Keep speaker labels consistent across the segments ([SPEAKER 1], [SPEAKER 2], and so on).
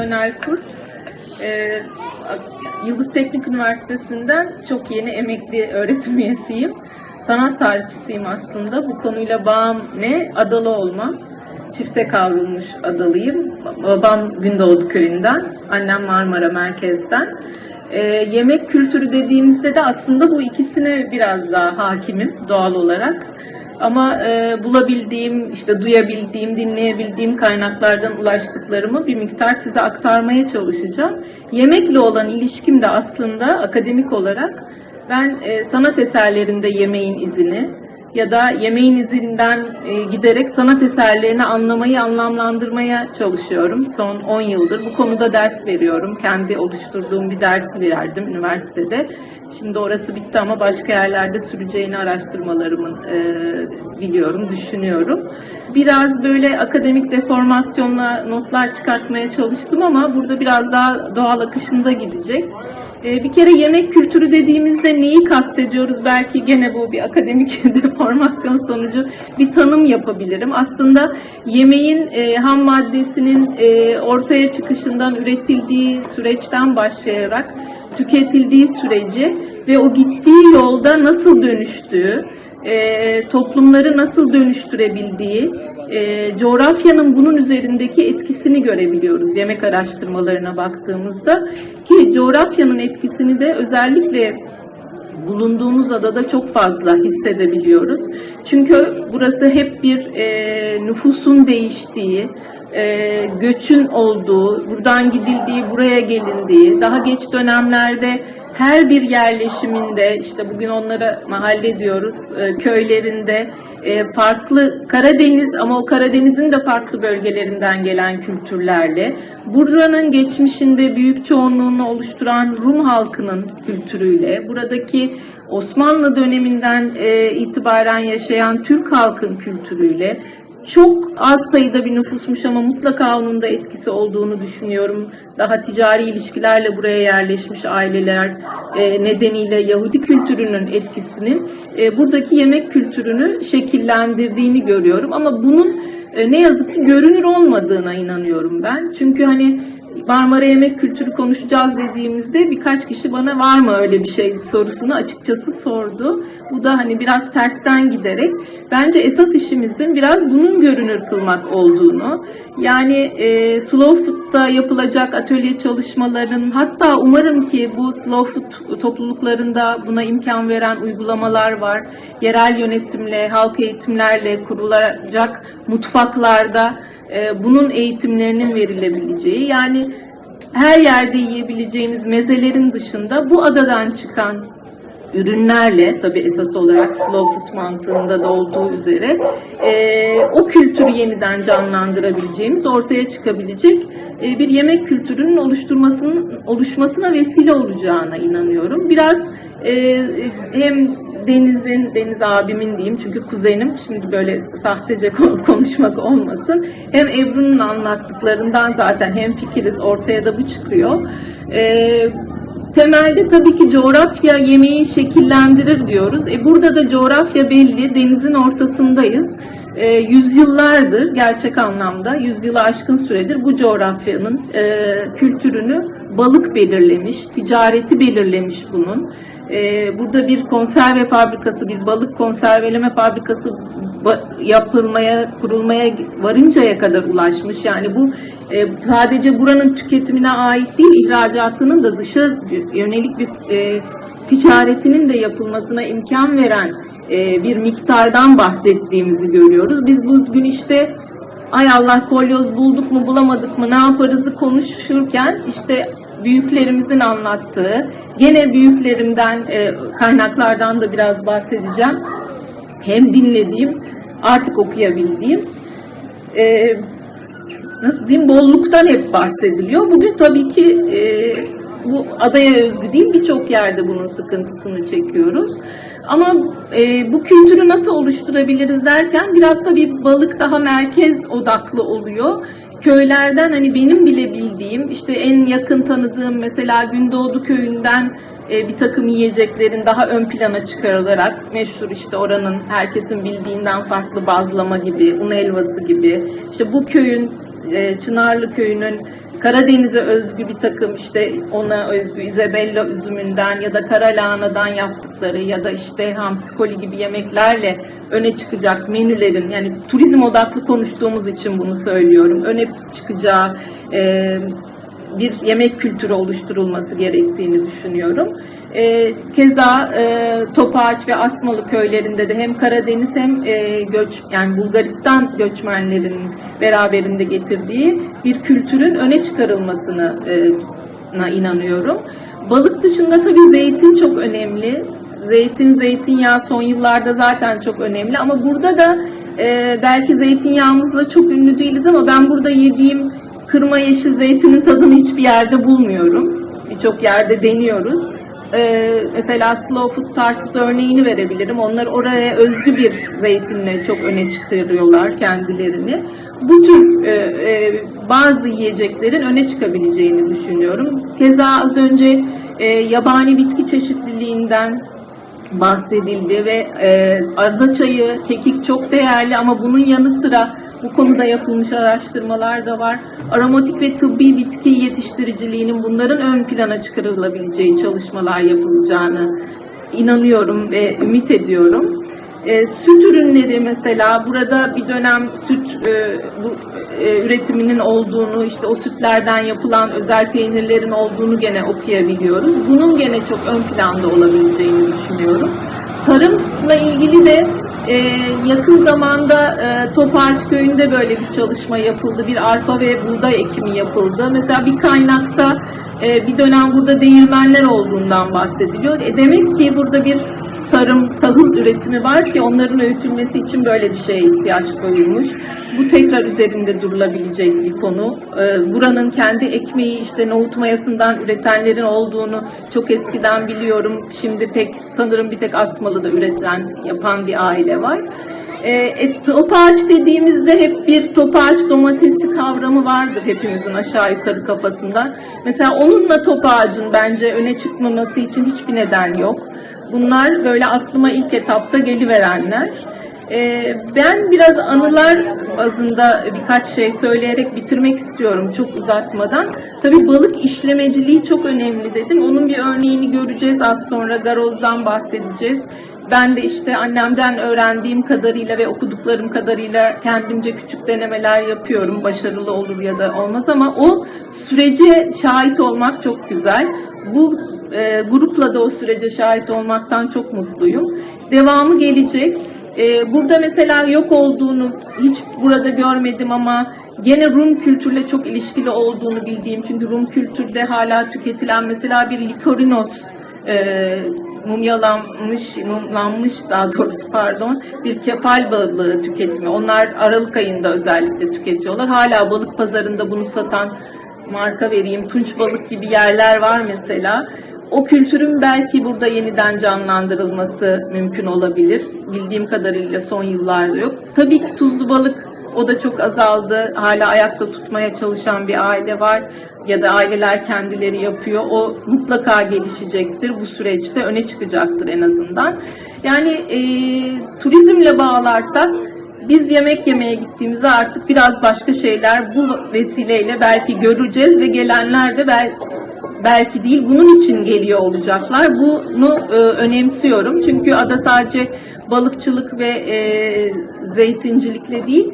[SPEAKER 1] Önel Kurt. Ee, Yıldız Teknik Üniversitesi'nden çok yeni emekli öğretim üyesiyim. Sanat tarihçisiyim aslında. Bu konuyla bağım ne? Adalı olma. Çifte kavrulmuş adalıyım. Babam Gündoğdu köyünden, annem Marmara merkezden. Ee, yemek kültürü dediğimizde de aslında bu ikisine biraz daha hakimim doğal olarak. Ama e, bulabildiğim, işte duyabildiğim, dinleyebildiğim kaynaklardan ulaştıklarımı bir miktar size aktarmaya çalışacağım. Yemekle olan ilişkim de aslında akademik olarak ben e, sanat eserlerinde yemeğin izini ya da yemeğin izinden e, giderek sanat eserlerini anlamayı, anlamlandırmaya çalışıyorum. Son 10 yıldır bu konuda ders veriyorum. Kendi oluşturduğum bir dersi verdim üniversitede. Şimdi orası bitti ama başka yerlerde süreceğini araştırmalarımın e, biliyorum, düşünüyorum. Biraz böyle akademik deformasyonla notlar çıkartmaya çalıştım ama burada biraz daha doğal akışında gidecek. E, bir kere yemek kültürü dediğimizde neyi kastediyoruz? Belki gene bu bir akademik deformasyon sonucu bir tanım yapabilirim. Aslında yemeğin e, ham maddesinin e, ortaya çıkışından üretildiği süreçten başlayarak tüketildiği süreci ve o gittiği yolda nasıl dönüştüğü, e, toplumları nasıl dönüştürebildiği, e, coğrafyanın bunun üzerindeki etkisini görebiliyoruz yemek araştırmalarına baktığımızda. Ki coğrafyanın etkisini de özellikle bulunduğumuz adada çok fazla hissedebiliyoruz. Çünkü burası hep bir e, nüfusun değiştiği, e, göçün olduğu, buradan gidildiği, buraya gelindiği, daha geç dönemlerde her bir yerleşiminde, işte bugün onlara mahalle diyoruz, e, köylerinde e, farklı Karadeniz ama o Karadeniz'in de farklı bölgelerinden gelen kültürlerle, buranın geçmişinde büyük çoğunluğunu oluşturan Rum halkının kültürüyle, buradaki Osmanlı döneminden e, itibaren yaşayan Türk halkın kültürüyle, çok az sayıda bir nüfusmuş ama mutlaka onun da etkisi olduğunu düşünüyorum. Daha ticari ilişkilerle buraya yerleşmiş aileler e, nedeniyle Yahudi kültürünün etkisinin e, buradaki yemek kültürünü şekillendirdiğini görüyorum. Ama bunun e, ne yazık ki görünür olmadığına inanıyorum ben. Çünkü hani Marmara yemek kültürü konuşacağız dediğimizde birkaç kişi bana var mı öyle bir şey sorusunu açıkçası sordu. Bu da hani biraz tersten giderek bence esas işimizin biraz bunun görünür kılmak olduğunu yani e, slow food'da yapılacak atölye çalışmalarının hatta umarım ki bu slow food topluluklarında buna imkan veren uygulamalar var. Yerel yönetimle, halk eğitimlerle kurulacak mutfaklarda e, bunun eğitimlerinin verilebileceği yani her yerde yiyebileceğimiz mezelerin dışında bu adadan çıkan ürünlerle tabi esas olarak slow food mantığında da olduğu üzere e, o kültürü yeniden canlandırabileceğimiz ortaya çıkabilecek e, bir yemek kültürünün oluşturmasının oluşmasına vesile olacağına inanıyorum. Biraz e, hem Deniz'in, Deniz abimin diyeyim çünkü kuzenim, şimdi böyle sahtece konuşmak olmasın. Hem Ebru'nun anlattıklarından zaten hem fikiriz, ortaya da bu çıkıyor. Ee, temelde tabii ki coğrafya yemeği şekillendirir diyoruz. E burada da coğrafya belli, denizin ortasındayız. E, yüzyıllardır gerçek anlamda, yüzyılı aşkın süredir bu coğrafyanın e, kültürünü balık belirlemiş, ticareti belirlemiş bunun. Ee, burada bir konserve fabrikası, bir balık konserveleme fabrikası yapılmaya, kurulmaya varıncaya kadar ulaşmış. Yani bu e, sadece buranın tüketimine ait değil, ihracatının da dışa yönelik bir e, ticaretinin de yapılmasına imkan veren e, bir miktardan bahsettiğimizi görüyoruz. Biz bugün işte ay Allah kolyoz bulduk mu bulamadık mı ne yaparızı konuşurken işte büyüklerimizin anlattığı, gene büyüklerimden kaynaklardan da biraz bahsedeceğim. Hem dinlediğim, artık okuyabildiğim, e, nasıl diyeyim, bolluktan hep bahsediliyor. Bugün tabii ki e, bu adaya özgü değil, birçok yerde bunun sıkıntısını çekiyoruz. Ama e, bu kültürü nasıl oluşturabiliriz derken biraz tabii balık daha merkez odaklı oluyor köylerden hani benim bile bildiğim işte en yakın tanıdığım mesela Gündoğdu köyünden e, bir takım yiyeceklerin daha ön plana çıkarılarak meşhur işte oranın herkesin bildiğinden farklı bazlama gibi, un helvası gibi işte bu köyün e, Çınarlı köyünün Karadeniz'e özgü bir takım işte ona özgü Isabella üzümünden ya da kara lahanadan yaptıkları ya da işte hamsi koli gibi yemeklerle öne çıkacak menülerin yani turizm odaklı konuştuğumuz için bunu söylüyorum. Öne çıkacağı e, bir yemek kültürü oluşturulması gerektiğini düşünüyorum. E, keza e, Topaç ve Asmalı köylerinde de hem Karadeniz hem e, göç yani Bulgaristan göçmenlerinin beraberinde getirdiği bir kültürün öne çıkarılmasına e, na inanıyorum. Balık dışında tabii zeytin çok önemli. Zeytin, zeytinyağı son yıllarda zaten çok önemli ama burada da e, belki zeytinyağımızla çok ünlü değiliz ama ben burada yediğim kırma yeşil zeytinin tadını hiçbir yerde bulmuyorum. Birçok yerde deniyoruz. Ee, mesela slow food tarzı örneğini verebilirim. Onlar oraya özgü bir zeytinle çok öne çıkarıyorlar kendilerini. Bu tür e, e, bazı yiyeceklerin öne çıkabileceğini düşünüyorum. Keza az önce e, yabani bitki çeşitliliğinden bahsedildi ve e, arda çayı, kekik çok değerli ama bunun yanı sıra bu konuda yapılmış araştırmalar da var. Aromatik ve tıbbi bitki yetiştiriciliğinin bunların ön plana çıkarılabileceği çalışmalar yapılacağını inanıyorum ve ümit ediyorum. E, süt ürünleri mesela burada bir dönem süt e, bu, e, üretiminin olduğunu, işte o sütlerden yapılan özel peynirlerin olduğunu gene okuyabiliyoruz. Bunun gene çok ön planda olabileceğini düşünüyorum. Tarımla ilgili de e, yakın zamanda e, Topaç köyünde böyle bir çalışma yapıldı. Bir arpa ve buğday ekimi yapıldı. Mesela bir kaynakta e, bir dönem burada değirmenler olduğundan bahsediliyor. E, demek ki burada bir tarım, tahıl üretimi var ki onların öğütülmesi için böyle bir şeye ihtiyaç koyulmuş. Bu tekrar üzerinde durulabilecek bir konu. Ee, buranın kendi ekmeği işte nohut mayasından üretenlerin olduğunu çok eskiden biliyorum. Şimdi pek sanırım bir tek Asmalı'da üreten, yapan bir aile var. E, e, topaç dediğimizde hep bir topaç domatesi kavramı vardır hepimizin aşağı yukarı kafasında. Mesela onunla topağacın bence öne çıkmaması için hiçbir neden yok. Bunlar böyle aklıma ilk etapta geliverenler. Ee, ben biraz anılar bazında birkaç şey söyleyerek bitirmek istiyorum çok uzatmadan. Tabii balık işlemeciliği çok önemli dedim. Onun bir örneğini göreceğiz az sonra. Garoz'dan bahsedeceğiz. Ben de işte annemden öğrendiğim kadarıyla ve okuduklarım kadarıyla kendimce küçük denemeler yapıyorum. Başarılı olur ya da olmaz ama o sürece şahit olmak çok güzel. Bu e, grupla da o sürece şahit olmaktan çok mutluyum. Devamı gelecek. E, burada mesela yok olduğunu hiç burada görmedim ama gene Rum kültürle çok ilişkili olduğunu bildiğim çünkü Rum kültürde hala tüketilen mesela bir likorinos e, mumyalanmış, mumlanmış daha doğrusu pardon bir kefal balığı tüketimi. Onlar Aralık ayında özellikle tüketiyorlar. Hala balık pazarında bunu satan marka vereyim. Tunç balık gibi yerler var mesela. O kültürün belki burada yeniden canlandırılması mümkün olabilir. Bildiğim kadarıyla son yıllarda yok. Tabii ki tuzlu balık o da çok azaldı. Hala ayakta tutmaya çalışan bir aile var ya da aileler kendileri yapıyor. O mutlaka gelişecektir. Bu süreçte öne çıkacaktır en azından. Yani e, turizmle bağlarsak biz yemek yemeye gittiğimizde artık biraz başka şeyler bu vesileyle belki göreceğiz ve gelenler de belki değil bunun için geliyor olacaklar. Bunu e, önemsiyorum. Çünkü ada sadece balıkçılık ve e, zeytincilikle değil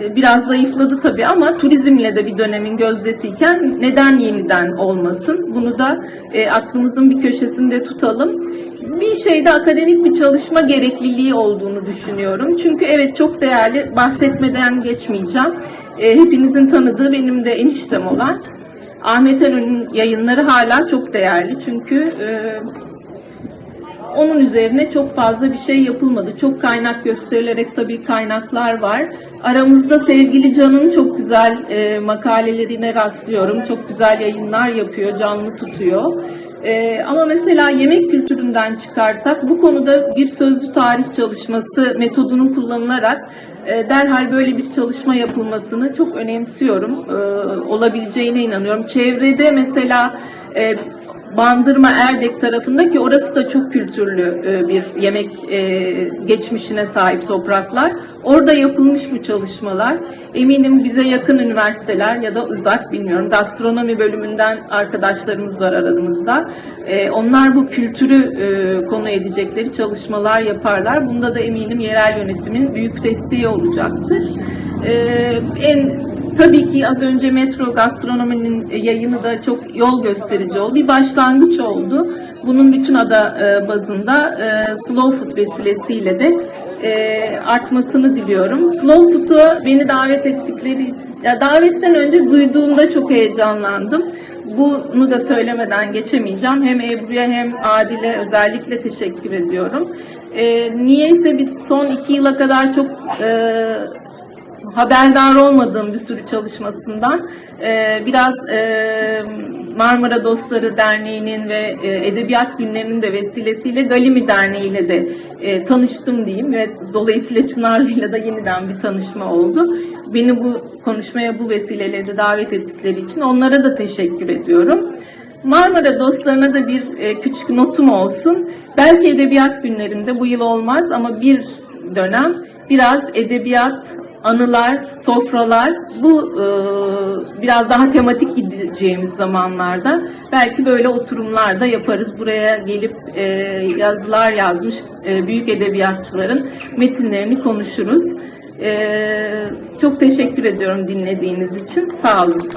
[SPEAKER 1] e, biraz zayıfladı tabii ama turizmle de bir dönemin gözdesiyken neden yeniden olmasın? Bunu da aklımızın bir köşesinde tutalım. Bir şeyde akademik bir çalışma gerekliliği olduğunu düşünüyorum. Çünkü evet çok değerli, bahsetmeden geçmeyeceğim. E, hepinizin tanıdığı benim de eniştem olan Ahmet Erön'ün yayınları hala çok değerli. Çünkü e, onun üzerine çok fazla bir şey yapılmadı. Çok kaynak gösterilerek tabii kaynaklar var. Aramızda sevgili Can'ın çok güzel e, makalelerine rastlıyorum. Çok güzel yayınlar yapıyor, canlı tutuyor. E, ama mesela yemek kültüründen çıkarsak bu konuda bir sözlü tarih çalışması metodunun kullanılarak e, derhal böyle bir çalışma yapılmasını çok önemsiyorum. E, olabileceğine inanıyorum. Çevrede mesela e, Bandırma Erdek tarafında ki orası da çok kültürlü e, bir yemek e, geçmişine sahip topraklar. Orada yapılmış bu çalışmalar. Eminim bize yakın üniversiteler ya da uzak bilmiyorum gastronomi bölümünden arkadaşlarımız var aramızda. E, Onlar bu kültürü konu edecekleri çalışmalar yaparlar. Bunda da eminim yerel yönetimin büyük desteği olacaktır. En Tabii ki az önce metro gastronominin yayını da çok yol gösterici oldu. Bir başlangıç oldu. Bunun bütün ada e, bazında e, Slow Food vesilesiyle de e, artmasını diliyorum. Slow Food'a beni davet ettikleri, ya davetten önce duyduğumda çok heyecanlandım. Bunu da söylemeden geçemeyeceğim. Hem Ebru'ya hem Adil'e özellikle teşekkür ediyorum. E, niyeyse bir son iki yıla kadar çok e, haberdar olmadığım bir sürü çalışmasından e, biraz e, Marmara Dostları Derneği'nin ve e, Edebiyat Günlerinin de vesilesiyle Galimi Derneği ile de e, tanıştım diyeyim ve dolayısıyla Çınarlı'yla da yeniden bir tanışma oldu. Beni bu konuşmaya bu vesileyle de davet ettikleri için onlara da teşekkür ediyorum. Marmara dostlarına da bir e, küçük notum olsun. Belki edebiyat günlerinde bu yıl olmaz ama bir dönem biraz edebiyat, anılar, sofralar bu e, biraz daha tematik gideceğimiz zamanlarda belki böyle oturumlar da yaparız. Buraya gelip e, yazılar yazmış e, büyük edebiyatçıların metinlerini konuşuruz. E, çok teşekkür ediyorum dinlediğiniz için. Sağ olun.